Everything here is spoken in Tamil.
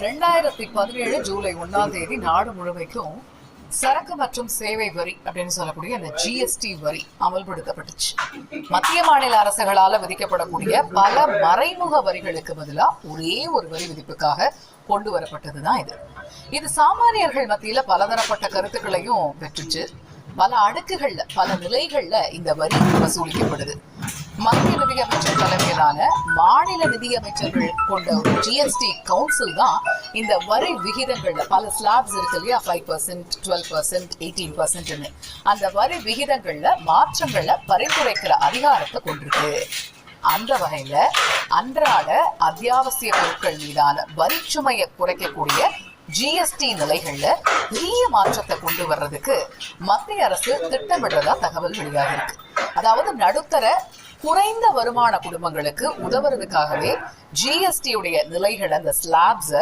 ரெண்டாயிரத்தி பதினேழு ஜூலை ஒன்னாம் தேதி நாடு முழுமைக்கும் சரக்கு மற்றும் சேவை வரி அப்படின்னு சொல்லக்கூடிய அந்த ஜிஎஸ்டி வரி அமல்படுத்தப்பட்டுச்சு. மத்திய மாநில அரசுகளால விதிக்கப்படக்கூடிய பல மறைமுக வரிகளுக்கு பதிலா ஒரே ஒரு வரி விதிப்புக்காக கொண்டு வரப்பட்டதுதான் இது. இது சாமானியர்கள் மத்தியில பலதரப்பட்ட கருத்துக்களையும் பெற்றுச்சு. பல அடுக்குகள்ல பல நிலைகள்ல இந்த வரி வசூலிக்கப்படுது. மத்திய நிதியமைச்சர் தலைமையிலான மாநில நிதியமைச்சர்கள் கொண்ட ஒரு ஜிஎஸ்டி கவுன்சில் தான் இந்த வரி விகிதங்கள்ல பல ஸ்லாப்ஸ் இருக்கு இல்லையா? Five percent twelve percent eighteen பர்சன்ட்னு அந்த வரி விகிதங்கள்ல மாற்றங்கள்ல பரிந்துரைக்கிற அதிகாரத்தை கொண்டிருக்கு. அந்த வகையில அன்றாட அத்தியாவசிய பொருட்கள் மீதான வரி சுமையை குறைக்கக்கூடிய ஜிஎஸ்டி நிலைகள்ல பெரிய மாற்றத்தை கொண்டு வர்றதுக்கு மத்திய அரசு திட்டமிடுறதா தகவல் வெளியாக இருக்கு அதாவது நடுத்தர குறைந்த வருமான குடும்பங்களுக்கு உதவுறதுக்காகவே ஜிஎஸ்டியுடைய நிலைகள் அந்த ஸ்லாப்ஸை